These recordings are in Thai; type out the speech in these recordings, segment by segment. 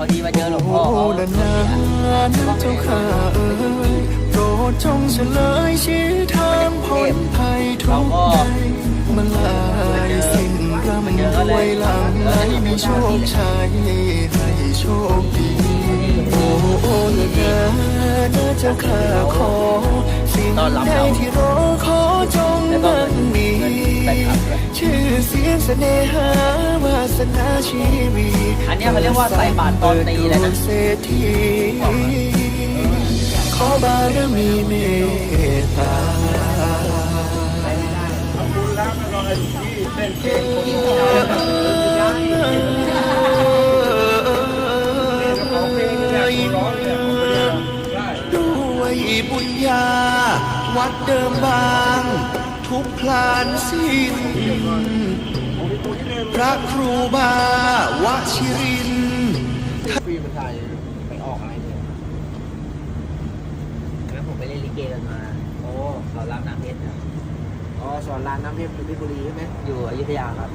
พอดีมาเจอหลวงพ่อเขาโอ้ละนานเจ้าข้าเอ๋ยโปรดจงเฉลยชี้ทางพ้นภัยทุกใดมาลายสิ้นกำด้วยหลังให้มีโชคชัยให้โชคดีโอ้โอ้ละนานะเจ้าข้าขอสิ่งใดที่รอขอจงมันมีชื่อเสียงเสน่หาวาสนาชีวิตอันเนี้ยเขาเรียกว่าใส่บาตรตอนตีเลยนะ เศรษฐีขอบารมีเมตตาด้วยบุญญา วัดเดิมบาง ทุกพลานสิ้น พระครูบาวชิรินฟรีมันถ่ายไปออกอะไรเนี่ยแล้วผมไปเล่นลิเกกันมา โอ้เขารับน้ำเพชรนะอ๋อสอนร้านน้ำเพชรอยู่ที่บุรีใช่ไหมอยู่อยุธยาครับ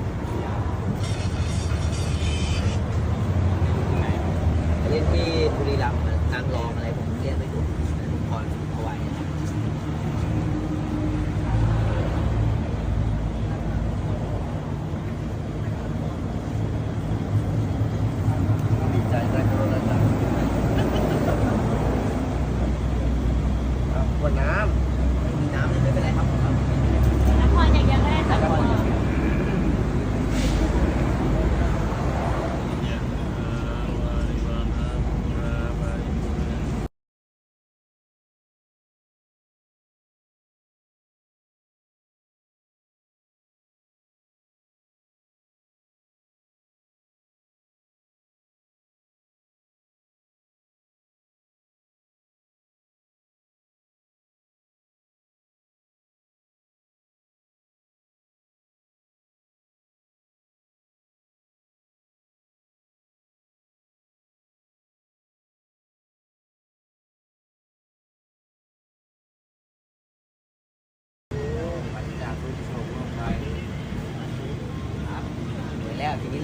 ไปเล่นที่บุรีรัมย์นะนางรองอะไรผมเรียนไม่ถูกผมพรเอาไว้นะครับ ดีใจได้โทรศัพท์เอาขวดน้ มีน้ำไม่เป็นไรครับ นครอย่างเดียวก็ได้สักคน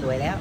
รวยแล้ว